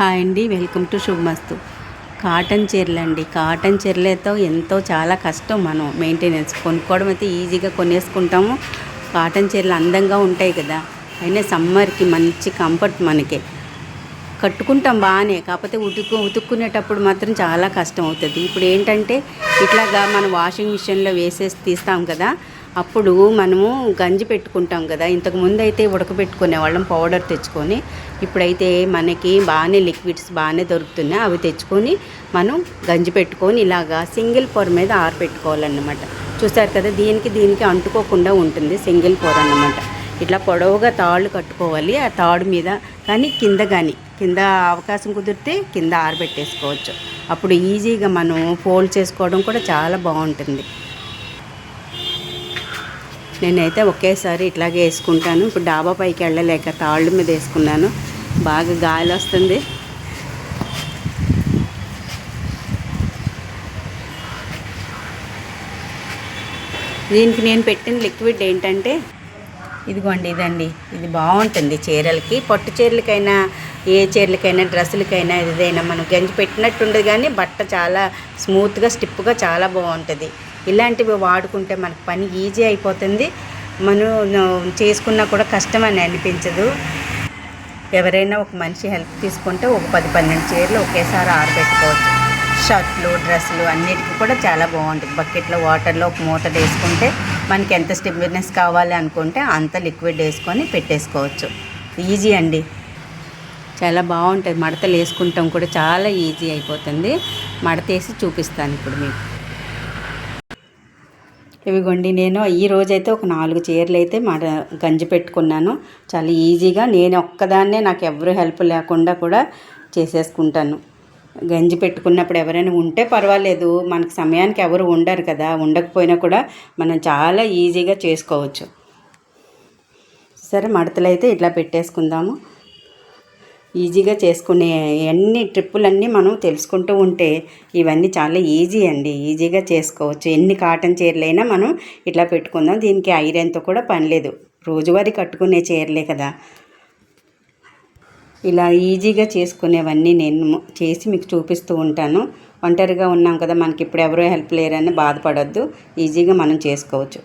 Hi అండి. Welcome to Subhamastu. Cotton చీరలు అండి కాటన్ చీరలతో ఎంతో చాలా కష్టం మనం మెయింటెనెన్స్. కొనుక్కోవడం అయితే ఈజీగా కొనేసుకుంటాము. కాటన్ చీరలు అందంగా ఉంటాయి కదా. అయినా సమ్మర్కి మంచి కంఫర్ట్ మనకి. కట్టుకుంటాం బాగానే. కాకపోతే ఉతుకు ఉతుక్కునేటప్పుడు మాత్రం చాలా కష్టం అవుతుంది. ఇప్పుడు ఏంటంటే ఇట్లాగా మనం వాషింగ్ మిషన్లో వేసేసి తీస్తాం కదా. అప్పుడు మనము గంజి పెట్టుకుంటాం కదా. ఇంతకు ముందు అయితే ఉడకబెట్టుకునే వాళ్ళం పౌడర్ తెచ్చుకొని ఇప్పుడైతే మనకి బాగానే లిక్విడ్స్ బాగానే దొరుకుతున్నాయి. అవి తెచ్చుకొని మనం గంజి పెట్టుకొని ఇలాగా సింగిల్ పొర మీద ఆరబెట్టుకోవాలన్నమాట చూసారు కదా దీనికి దీనికి అంటుకోకుండా ఉంటుంది సింగిల్ పొర అన్నమాట. ఇట్లా పొడవుగా తాళ్ళు కట్టుకోవాలి. ఆ తాడు మీద కానీ కింద కానీ కింద అవకాశం కుదిరితే కింద ఆరబెట్టేసుకోవచ్చు అప్పుడు ఈజీగా మనం ఫోల్డ్ చేసుకోవడం కూడా చాలా బాగుంటుంది. నేనైతే ఒకేసారి ఇట్లాగే వేసుకుంటాను. ఇప్పుడు డాబా పైకి వెళ్ళలేక తాళ్ళు మీద వేసుకున్నాను. బాగా గాలి వస్తుంది. దీనికి నేను పెట్టిన లిక్విడ్ ఏంటంటే ఇదిగోండి ఇదండి. ఇది బాగుంటుంది చీరలకి. పట్టు చీరలకైనా ఏ చీరలకైనా డ్రెస్సులకైనా ఏదైనా మనం గంజి పెట్టినట్టు ఉండదు కానీ బట్ట చాలా స్మూత్గా స్టిప్గా చాలా బాగుంటుంది. ఇలాంటివి వాడుకుంటే మనకు పని ఈజీ అయిపోతుంది. మనం చేసుకున్నా కూడా కష్టం అని అనిపించదు. ఎవరైనా ఒక మనిషి హెల్ప్ తీసుకుంటే ఒక పది పన్నెండు చీరలు ఒకేసారి ఆరబెట్టుకోవచ్చు. షర్ట్లు డ్రెస్సులు అన్నిటికీ కూడా చాలా బాగుంటుంది. బకెట్లో వాటర్లో ఒక మూత వేసుకుంటే మనకి ఎంత స్టిఫ్నెస్ కావాలి అనుకుంటే అంత లిక్విడ్ వేసుకొని పెట్టేసుకోవచ్చు. ఈజీ అండి. చాలా బాగుంటుంది మడతలు వేసుకుంటాం కూడా చాలా ఈజీ అయిపోతుంది. మడతేసి చూపిస్తాను ఇప్పుడు మీకు. ఇవిగోండి నేను ఈ రోజైతే ఒక నాలుగు చీరలు అయితే మడ గంజి పెట్టుకున్నాను. చాలా ఈజీగా నేను ఒక్కదాన్నే నాకు ఎవరు హెల్ప్ లేకుండా కూడా చేసేసుకుంటాను. గంజి పెట్టుకున్నప్పుడు ఎవరైనా ఉంటే పర్వాలేదు మనకు సమయానికి ఎవరు ఉండరు కదా ఉండకపోయినా కూడా మనం చాలా ఈజీగా చేసుకోవచ్చు. సరే మడతలు అయితే ఇట్లా పెట్టేసుకుందాము. ఈజీగా చేసుకునే అన్ని ట్రిప్పులన్నీ మనం తెలుసుకుంటూ ఉంటే ఇవన్నీ చాలా ఈజీ అండి. ఈజీగా చేసుకోవచ్చు. ఎన్ని కాటన్ చీరలైనా మనం ఇట్లా పెట్టుకుందాం. దీనికి ఐరన్తో కూడా పని లేదు. రోజువారీ కట్టుకునే చీరలే కదా. ఇలా ఈజీగా చేసుకునేవన్నీ నేను చేసి మీకు చూపిస్తూ ఉంటాను. ఒంటరిగా ఉన్నాం కదా మనకి ఇప్పుడు ఎవరో హెల్ప్ లేరని బాధపడొద్దు. ఈజీగా మనం చేసుకోవచ్చు.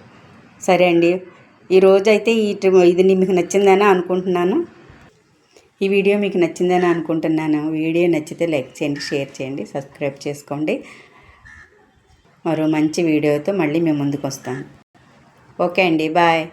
సరే అండి. ఈరోజు అయితే ఈ ఇది మీకు నచ్చిందని అనుకుంటున్నాను. ఈ వీడియో మీకు నచ్చిందని అనుకుంటున్నాను. వీడియో నచ్చితే లైక్ చేయండి షేర్ చేయండి సబ్స్క్రైబ్ చేసుకోండి. మరో మంచి వీడియోతో మళ్ళీ మేము ముందుకు వస్తాను ఓకే అండి బాయ్.